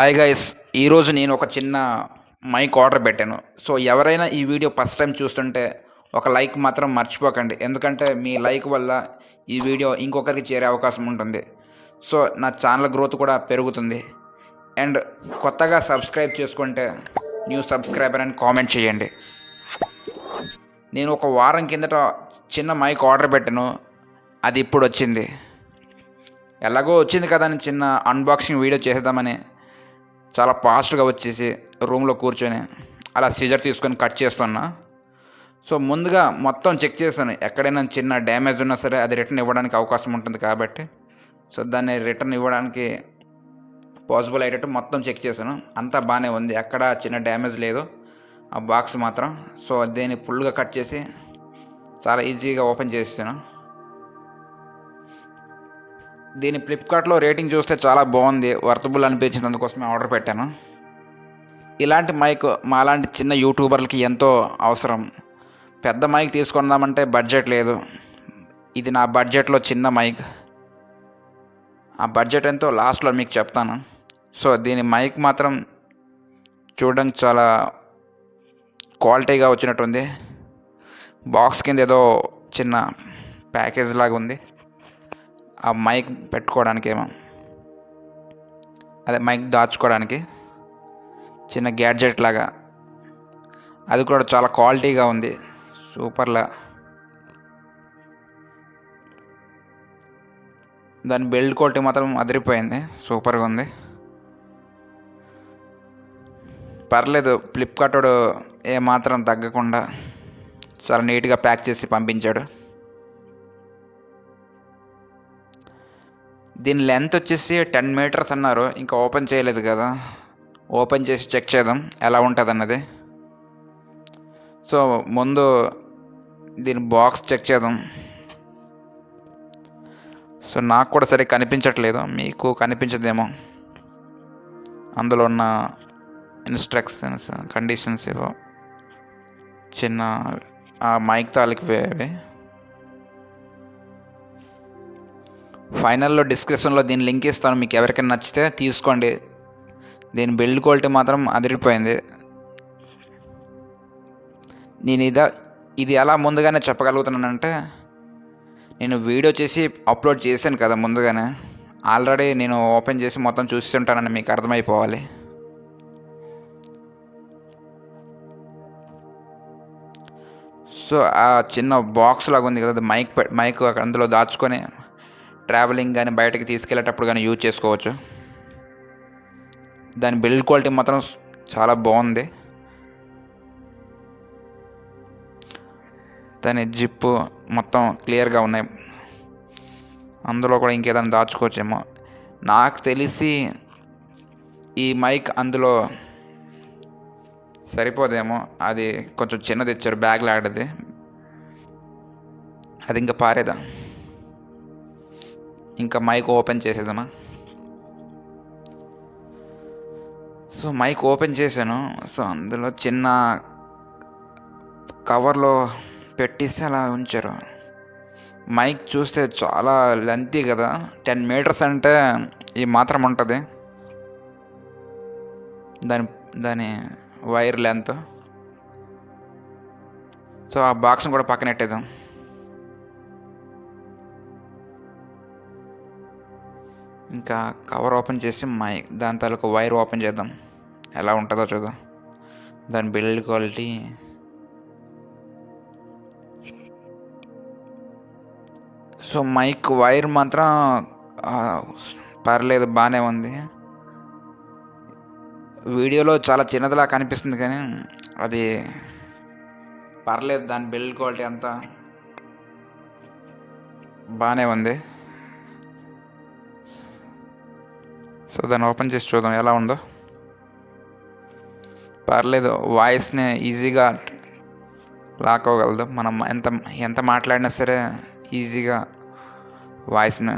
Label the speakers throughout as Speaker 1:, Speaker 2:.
Speaker 1: Hi guys ఈరోజు నేను ఒక చిన్న మైక్ ఆర్డర్ పెట్టాను. సో ఎవరైనా ఈ వీడియో ఫస్ట్ టైం చూస్తుంటే ఒక లైక్ మాత్రం మర్చిపోకండి. ఎందుకంటే మీ లైక్ వల్ల ఈ వీడియో ఇంకొకరికి చేరే అవకాశం ఉంటుంది. సో నా ఛానల్ గ్రోత్ కూడా పెరుగుతుంది. అండ్ కొత్తగా సబ్స్క్రైబ్ చేసుకుంటే న్యూ సబ్స్క్రైబర్ అని కామెంట్ చేయండి. నేను ఒక వారం కిందట చిన్న మైక్ ఆర్డర్ పెట్టాను. అది ఇప్పుడు వచ్చింది. ఎలాగో వచ్చింది కదా అని చిన్న అన్బాక్సింగ్ వీడియో చేసేద్దామని. చాలా ఫాస్ట్గా వచ్చేసి రూమ్లో కూర్చొని అలా సిజర్ తీసుకొని కట్ చేస్తున్నా. సో ముందుగా మొత్తం చెక్ చేస్తాను ఎక్కడైనా చిన్న డ్యామేజ్ ఉన్నా సరే అది రిటర్న్ ఇవ్వడానికి అవకాశం ఉంటుంది కాబట్టి. సో దాన్ని రిటర్న్ ఇవ్వడానికి పాసిబుల్ అయ్యేటట్టు మొత్తం చెక్ చేశాను. అంతా బాగానే ఉంది. ఎక్కడ చిన్న డ్యామేజ్ లేదు. ఆ బాక్స్ మాత్రం. సో దీన్ని ఫుల్గా కట్ చేసి చాలా ఈజీగా ఓపెన్ చేసాను దీని ఫ్లిప్కార్ట్లో రేటింగ్ చూస్తే చాలా బాగుంది వర్తబుల్ అనిపించింది అందుకోసమే ఆర్డర్ పెట్టాను. ఇలాంటి మైక్ మాలాంటి చిన్న యూట్యూబర్లకి ఎంతో అవసరం. పెద్ద మైక్ తీసుకుందామంటే బడ్జెట్ లేదు. ఇది నా బడ్జెట్లో చిన్న మైక్ ఆ బడ్జెట్ ఎంతో లాస్ట్లో మీకు చెప్తాను. సో దీని మైక్ మాత్రం చూడడానికి చాలా క్వాలిటీగా వచ్చినట్టుంది. బాక్స్ కింద ఏదో చిన్న ప్యాకేజ్ లాగా ఉంది. ఆ మైక్ పెట్టుకోవడానికి ఏమో అదే మైక్ దాచుకోవడానికి చిన్న గ్యాడ్జెట్ లాగా. అది కూడా చాలా క్వాలిటీగా ఉంది. సూపర్లా దాని బిల్డ్ క్వాలిటీ మాత్రం అదిరిపోయింది. సూపర్గా ఉంది. పర్లేదు ఫ్లిప్కార్ట్ ఏ మాత్రం తగ్గకుండా చాలా నీట్గా ప్యాక్ చేసి పంపించాడు. దీని లెంత్ వచ్చేసి టెన్ మీటర్స్ అన్నారు. ఇంకా ఓపెన్ చేయలేదు కదా. ఓపెన్ చేసి చెక్ చేద్దాం. ఎలా ఉంటుంది అన్నది సో ముందు దీని బాక్స్ చెక్ చేద్దాం. సో నాకు కూడా సరే కనిపించట్లేదు. మీకు కనిపించదేమో. అందులో ఉన్న ఇన్స్ట్రక్షన్స్ కండిషన్స్ ఏవో. చిన్న ఆ మైక్ తాలికి అవి. ఫైనల్లో డిస్క్రిప్షన్లో దీని లింక్ ఇస్తాను మీకు ఎవరికైనా నచ్చితే తీసుకోండి. దీని బిల్డ్ క్వాలిటీ మాత్రం అదిరిపోయింది. నేను ఇదా ఇది ఎలా ముందుగానే చెప్పగలుగుతున్నానంటే నేను వీడియో చేసి అప్లోడ్ చేశాను కదా ముందుగానే. ఆల్రెడీ నేను ఓపెన్ చేసి మొత్తం చూస్తుంటానని మీకు అర్థమైపోవాలి. సో ఆ చిన్న బాక్స్ లాగా ఉంది కదా మైక్ మైక్ అక్కడ అందులో దాచుకొని ట్రావెలింగ్ కానీ బయటకి తీసుకెళ్ళేటప్పుడు కానీ యూజ్ చేసుకోవచ్చు. దాని బిల్డ్ క్వాలిటీ మాత్రం చాలా బాగుంది. దాని జిప్ మొత్తం క్లియర్గా ఉన్నాయి. అందులో కూడా ఇంకేదైనా దాచుకోవచ్చేమో. నాకు తెలిసి ఈ మైక్ అందులో సరిపోదేమో. అది కొంచెం చిన్నది ఇచ్చారు బ్యాగ్ లాడది అది ఇంకా పారేదా ఇంకా మైక్ ఓపెన్ చేసేద్దామా? సో మైక్ ఓపెన్ చేశాను. సో అందులో చిన్న కవర్లో పెట్టిస్తే అలా ఉంచారు. మైక్ చూస్తే చాలా లెంతీ కదా. టెన్ మీటర్స్ అంటే ఈ మాత్రం ఉంటుంది. దాని దాని వైర్ లెంత్ సో ఆ బాక్స్ని కూడా పక్కన పెట్టేద్దాం ఇంకా కవర్ ఓపెన్ చేసి మై దాని తాలూకు వైర్ ఓపెన్ చేద్దాం. ఎలా ఉంటుందో చూద్దాం. దాని build quality. So mic wire మాత్రం పర్లేదు బాగానే ఉంది. వీడియోలో చాలా చిన్నదిలా కనిపిస్తుంది కానీ అది పర్లేదు దాని బిల్డ్ క్వాలిటీ అంతా బాగానే ఉంది. సో దాన్ని ఓపెన్ చేసి చూద్దాం ఎలా ఉందో. పర్లేదు వాయిస్ని ఈజీగా లాక్ మనం ఎంత ఎంత మాట్లాడినా సరే ఈజీగా వాయిస్ని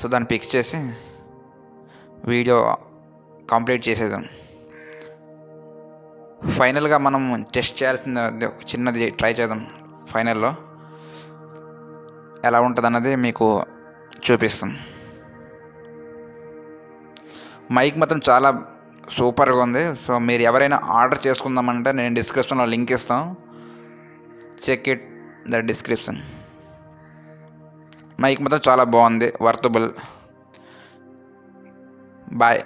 Speaker 1: సో దాన్ని ఫిక్స్ చేసి వీడియో కంప్లీట్ చేసేద్దాం. ఫైనల్గా మనం టెస్ట్ చేయాల్సిన చిన్నది ట్రై చేద్దాం ఫైనల్లో. ఎలా ఉంటుంది అన్నది మీకు చూపిస్తాం. మైక్ మాత్రం చాలా సూపర్గా ఉంది. సో మీరు ఎవరైనా ఆర్డర్ చేసుకుందామంటే నేను డిస్క్రిప్షన్లో లింక్ ఇస్తాను check it the description. Mic మాత్రం చాలా బాగుంది. వర్తబుల్. బాయ్.